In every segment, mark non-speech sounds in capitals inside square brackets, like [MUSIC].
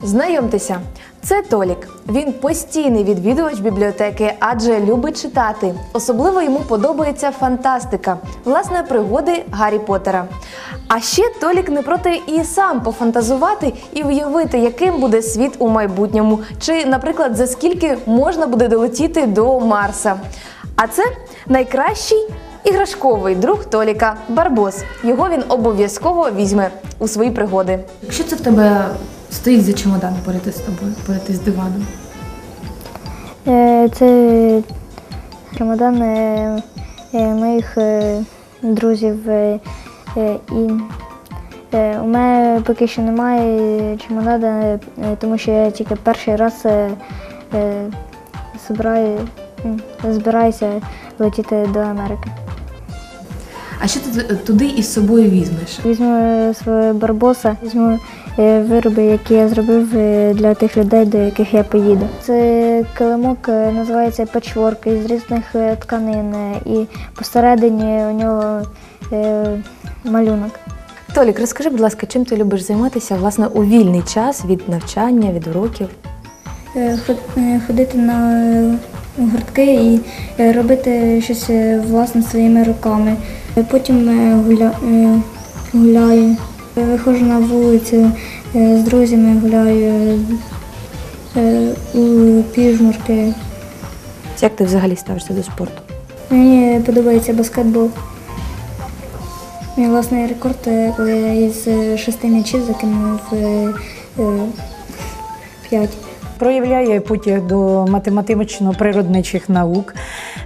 познайомтеся. Це Толік. Він постійний відвідувач бібліотеки, адже любить читати. Особливо йому подобається фантастика, власне, пригоди Гаррі Поттера. А ще Толік не проти і сам пофантазувати і уявити, яким буде світ у майбутньому, чи, наприклад, за скільки можна буде долетіти до Марса. А це найкращий іграшковий друг Толіка Барбос. Його він обов'язково візьме у свої пригоди. Якщо це в тебе стоїть за чемодан поряд із тобою, поряд із диваном. Е, Це чемодан е, е, моїх е, друзів. е, е, І е, у мене поки що немає чемодана, е, тому що я тільки перший раз е, е, збираю, м, збираюся летіти до Америки. А що ти туди із собою візьмеш? Візьму е, свого барбоса, візьму вироби, які я зробив е, для тих людей, до яких я поїду. Це килимок е, називається печворк із різних е, тканин, е, і посередині у нього е, малюнок. Толік, розкажи, будь ласка, чим ти любиш займатися власне у вільний час від навчання, від уроків? Е, Ходити на гуртки і е, робити щось власне своїми руками. Потім гуляю, виходжу на вулицю з друзями, гуляю у піжмурки. Як ти взагалі ставишся до спорту? Мені подобається баскетбол. Мій власний рекорд, е, коли я із е, шести м'ячів закинув е, е, п'ять. проявляє потяг до математично-природничих наук.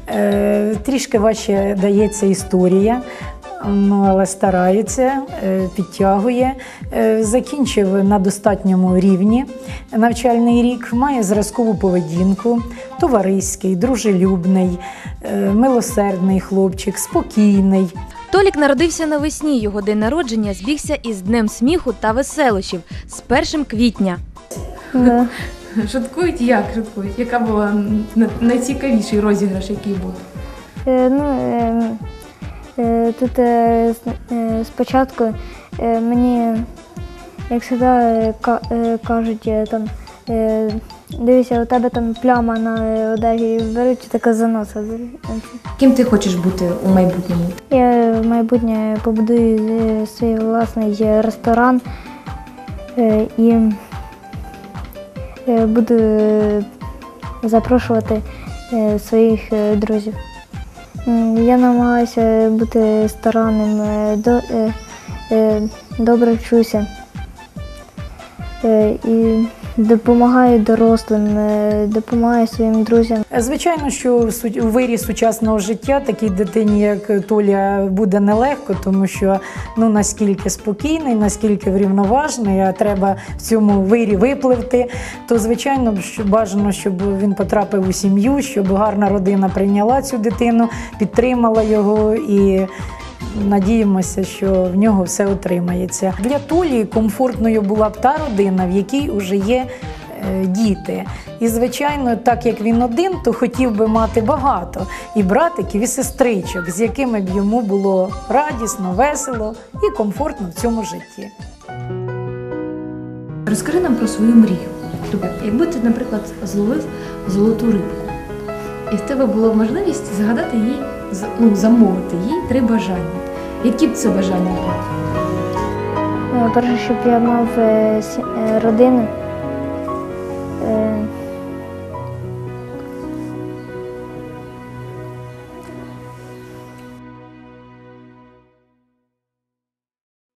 Е, Трішки важче дається історія, ну, але старається, е, підтягує. Е, Закінчив на достатньому рівні навчальний рік, має зразкову поведінку, товариський, дружелюбний, е, милосердний хлопчик, спокійний. Толік народився навесні. Його день народження збігся із Днем сміху та веселощів з 1 квітня. Да. [LAUGHS] Шуткують як шуткують? Яка була на- найцікавіший розіграш, який був? Е, Ну, е, тут е, е, спочатку е, мені, як завжди, е, ка- е, кажуть, е, там, е, дивися, у тебе там пляма на е, одежі, і беруть така заноса. Ким ти хочеш бути у майбутньому? Я в майбутнє побудую е, свій власний е, ресторан е, і е, буду е, запрошувати е, своїх е, друзів. Я намагаюся бути старанним, е, е, е, добре вчуся і допомагаю дорослим, е, допомагаю своїм друзям. Звичайно, що в вирі сучасного життя такій дитині, як Толя, буде нелегко, тому що ну наскільки спокійний, наскільки врівноважений, а треба в цьому вирі випливти. То звичайно, бажано, щоб він потрапив у сім'ю, щоб гарна родина прийняла цю дитину, підтримала його і. Надіємося, що в нього все отримається. Для Толі комфортною була б та родина, в якій вже є е, діти. І, звичайно, так як він один, то хотів би мати багато і братиків, і сестричок, з якими б йому було радісно, весело і комфортно в цьому житті. Розкажи нам про свою мрію. Тобто, якби ти, наприклад, зловив золоту рибку, і в тебе була можливість загадати їй, ну, замовити їй три бажання. Які б це бажання були? Е, Перше, щоб я мав е, е, родину,